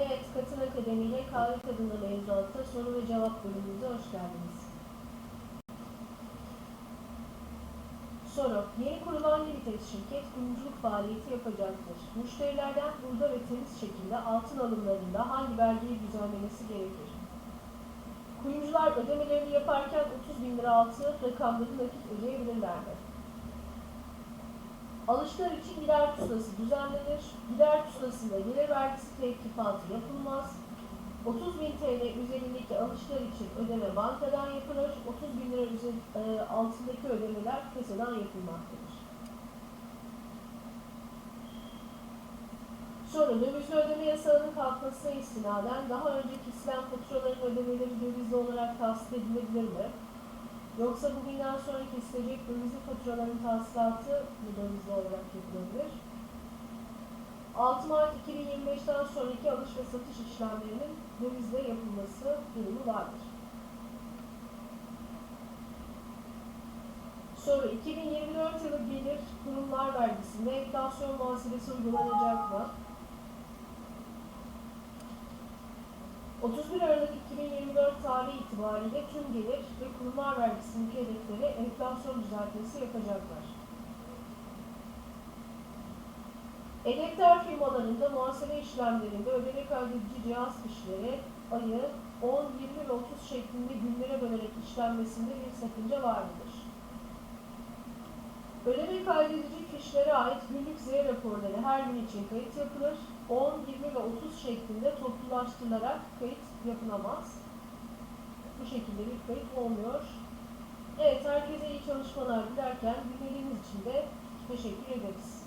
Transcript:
Evet, Katın Akademi ile Kahve Tadında Mevzuat'ta soru ve cevap bölümümüze hoş geldiniz. Soru. Yeni kurulan Limited şirket kuyumculuk faaliyeti yapacaktır. Müşterilerden burada ve temiz şekilde altın alımlarında hangi vergiyi düzenlemesi gerekir? Kuyumcular ödemelerini yaparken 30 bin lira altı rakamları nakit ödeyebilirler mi? Alışlar için gider pusulası düzenlenir. Gider pusulasında gelir vergisi tevkifatı yapılmaz. 30 bin TL üzerindeki alışlar için ödeme bankadan yapılır. 30 bin lira üzeri, e, altındaki ödemeler kasadan yapılmaktadır. Soru, dövizli ödeme yasağının kalkmasına istinaden daha önce kesilen faturaların ödemeleri dövizli olarak tahsil edilebilir mi? Yoksa bugünden sonra kesilecek dövizli faturaların tahsilatı mı dövizli olarak yapılabilir? 6 Mart 2025'ten sonraki alış ve satış işlemlerinin dövizle yapılması durumu vardır. Soru 2024 yılı gelir kurumlar vergisinde enflasyon muhasebesi uygulanacak mı? 31 Aralık 2024 tarihi itibariyle tüm gelir ve kurumlar vergisi mükellefleri enflasyon düzeltmesi yapacaklar. Enektar firmalarında muhasebe işlemlerinde ödeme kaydedici cihaz fişleri ayı 10, 20 ve 30 şeklinde günlere bölerek işlenmesinde bir sakınca var mıdır? Ödeme kaydedici fişlere ait günlük Z raporları her gün için kayıt yapılır. 10, 20 ve 30 şeklinde toplulaştırılarak kayıt yapılamaz. Şekilde bir kayıt olmuyor. Evet, herkese iyi çalışmalar dilerken dinlediğiniz için de teşekkür ederiz.